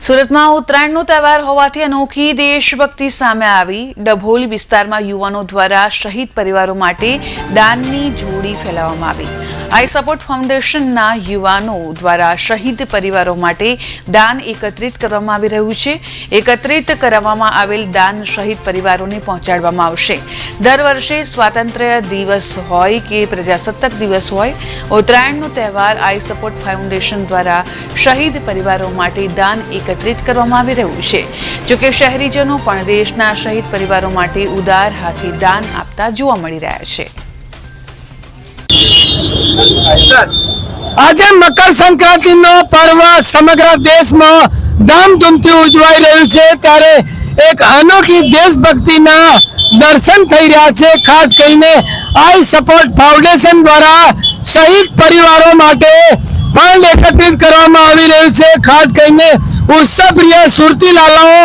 સુરતમાં ઉત્તરાયણનો તહેવાર હોવાથી અનોખી દેશભક્તિ સામે આવી. ડભોલી વિસ્તારમાં યુવાનો દ્વારા શહીદ પરિવારો માટે દાનની જોડી ફેલાવવામાં આવી. આઈ સપોર્ટ ફાઉન્ડેશનના યુવાનો દ્વારા શહીદ પરિવારો માટે દાન એકત્રિત કરવામાં આવી રહ્યું છે. એકત્રિત કરવામાં આવેલ દાન શહીદ પરિવારોને પહોંચાડવામાં આવશે. દર વર્ષે સ્વાતંત્ર્ય દિવસ હોય કે પ્રજાસત્તાક દિવસ હોય, ઉત્તરાયણનો તહેવાર આઈ સપોર્ટ ફાઉન્ડેશન દ્વારા શહીદ પરિવારો માટે દાન એકત્રિત કરવામાં આવી રહ્યું છે. જોકે શહેરીજનો પણ દેશના શહીદ પરિવારો માટે ઉદાર હાથે દાન આપતા જોવા મળી રહ્યા છે. આજે મકર સંક્રાંતિ નો પર્વ સમગ્ર દેશમાં ધામધૂમથી ઉજવાઈ રહ્યું છે. ત્યારે એક અનોખી દેશભક્તિના દર્શન થઈ રહ્યા છે. ખાસ કરીને આઈ સપોર્ટ ફાઉન્ડેશન દ્વારા શહીદ પરિવારો માટે ફંડ એકત્રિત કરવામાં આવી રહ્યું છે. ખાસ કરીને ઉત્સવપ્રિય સુરતીલાલાઓ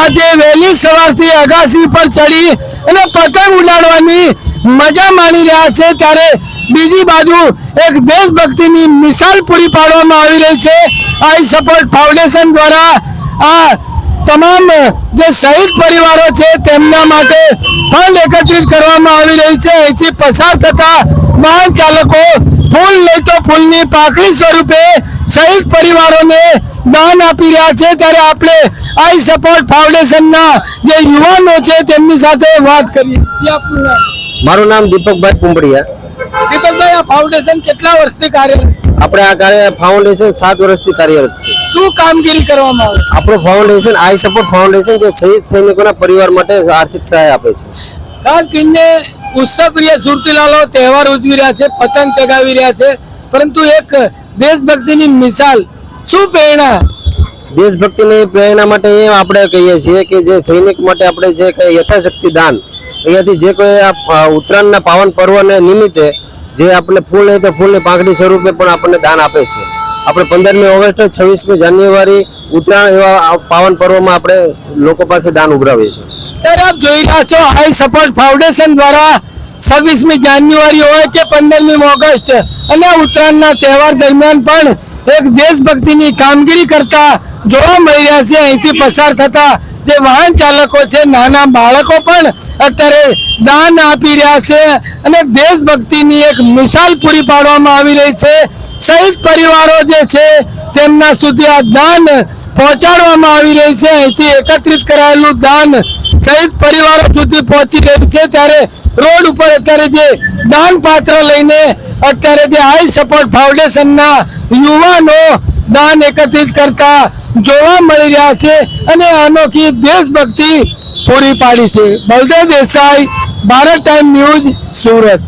આજે વહેલી સવારથી અગાસી પર ચડી અને પતંગ ઉડાડવાની મજા માણી રહ્યા છે. ત્યારે બીજી બાજુ એક દેશભક્તિની મિસાલ પૂરી પાડવામાં આવી રહી છે. આઈ સપોર્ટ ફાઉન્ડેશન દ્વારા આ તમામ જે શહીદ પરિવારો છે તેમના માટે ફંડ એકત્રિત કરવામાં આવી રહી છે. અહીંથી પસાર થતા વાહન ચાલકો ફૂલ લઈ તો ફૂલની પાકડી સ્વરૂપે શહીદ પરિવારોને દાન આપી રહ્યા છે. ત્યારે આપણે આઈ સપોર્ટ ફાઉન્ડેશનના જે યુવાનો છે તેમની સાથે વાત કરીએ? મારું નામ દીપકભાઈ પુંબડિયા આ ફાઉન્ડેશન કેટલા વર્ષથી કાર્યરત આપણે આ કાર્ય ફાઉન્ડેશન સાત વર્ષથી કાર્યરત છે. શું કામગીરી કરવામાં આવે? આપણું ફાઉન્ડેશન આઈ સપોર્ટ ફાઉન્ડેશન જે શહીદ સૈનિકોના પરિવાર માટે આર્થિક સહાય આપે છે. ખાસ કરીને ઉત્સવપ્રિય સુરતીલાલો તહેવાર ઉજવી રહ્યા છે પતંગ ચગાવી રહ્યા છે પરંતુ એક દેશભક્તિની મિસાલ શું પ્રેરણા? દેશભક્તિની પ્રેરણા માટે એ આપણે કહીએ છીએ કે જે સૈનિક માટે આપણે જે કંઈ યથાશક્તિ દાન. અહીંયાથી જે કોઈ આ ઉત્તરાયણના પાવન પર્વને નિમિત્તે જે આપણે ફૂલ હોય તો ફૂલની પાંખડી સ્વરૂપે પણ આપણને દાન આપે છે. આપણે પંદરમી ઓગસ્ટ, છવ્વીસમી જાન્યુઆરી ઉત્તરાયણ એવા પાવન પર્વમાં આપણે લોકો પાસે દાન ઉભરાવીએ છીએ. ત્યારે આપ જોઈ રહ્યા છો આઈ સપોર્ટ ફાઉન્ડેશન દ્વારા છવ્વીસમી જાન્યુઆરી હોય કે પંદરમી ઓગસ્ટ અને ઉત્તરાયણના તહેવાર દરમિયાન પણ એક દેશભક્તિની કામગીરી કરતા જોવા મળી રહ્યા છે. અહીંથી પસાર થતા જે વાહન ચાલકો છે, નાના બાળકો પણ અત્યારે દાન આપી રહ્યા છે અને દેશભક્તિની એક મિસાલ પૂરી પાડવામાં આવી રહી છે. શહીદ પરિવારો જે છે, તેમના સુધી આ દાન પહોંચાડવામાં આવી રહી છે. અહીંથી એકત્રિત કરાયેલું દાન શહીદ પરિવારો સુધી પહોંચી રહ્યું છે. ત્યારે રોડ ઉપર અત્યારે જે દાન પાત્ર લઈને અત્યારે જે આઈ સપોર્ટ ફાઉન્ડેશનના યુવાનો દાન એકત્રિત કરતા જોવા મળી રહ્યા છે અને અનોખી દેશભક્તિ પૂરી પાડી છે. Baldev Desai, Bharat time news Surat.